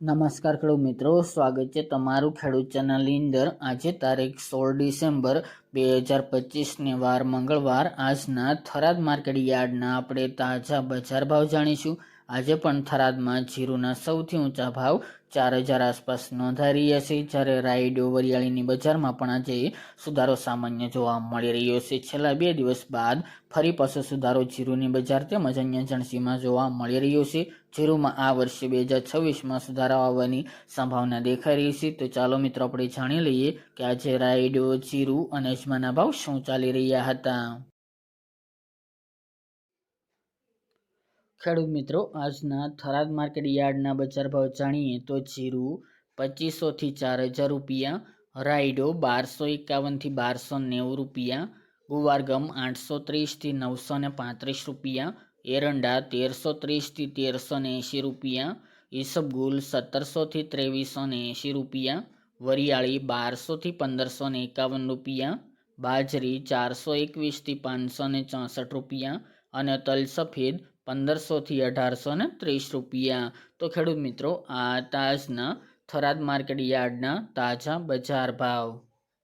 નમસ્કાર ખેડૂત મિત્રો, સ્વાગત છે તમારું ખેડૂત ચેનલની અંદર. આજે તારીખ સોળ ડિસેમ્બર બે હજાર પચીસને વાર મંગળવાર. આજના થરાદ માર્કેટ યાર્ડના આપણે તાજા બજાર ભાવ જાણીશું. આજે પણ થરાદમાં જીરુના સૌથી ઊંચા ભાવ ચાર હજાર આસપાસ નોંધાઈ રહ્યા છે. જ્યારે રાયડો વરિયાળીની બજારમાં પણ આજે સુધારો સામાન્ય જોવા મળી રહ્યો છે. છેલ્લા બે દિવસ બાદ ફરી પાછો સુધારો જીરુની બજાર તેમજ અન્ય જણસીમાં જોવા મળી રહ્યો છે. જીરુમાં આ વર્ષે બે હજાર છવ્વીસમાં સુધારો આવવાની સંભાવના દેખાઈ રહી છે. તો ચાલો મિત્રો, આપણે જાણી લઈએ કે આજે રાયડો, જીરુ અને અજમાના ભાવ શું ચાલી રહ્યા હતા. ખેડૂત મિત્રો, આજના થરાદ માર્કેટ યાર્ડના બજાર ભાવ જાણીએ તો જીરું પચીસોથી ચાર હજાર રૂપિયા, રાયડો બારસો એકાવનથી બારસો નેવું રૂપિયા, ગુવારગમ આઠસો ત્રીસથી નવસો ને પાંત્રીસ રૂપિયા, એરંડા તેરસો ત્રીસથી તેરસો ને એંશી રૂપિયા ઈસબગુલ સત્તરસોથી ત્રેવીસો ને એંશી રૂપિયા, વરિયાળી બારસોથી પંદરસો ને એકાવન રૂપિયા, બાજરી ચારસો એકવીસથી પાંચસો ને ચોસઠ રૂપિયા અને તલ સફેદ પંદરસોથી અઢારસો ને ત્રીસ રૂપિયા. તો ખેડૂત મિત્રો, આ તાજના થરાદ માર્કેટ યાર્ડના તાજા બજાર ભાવ.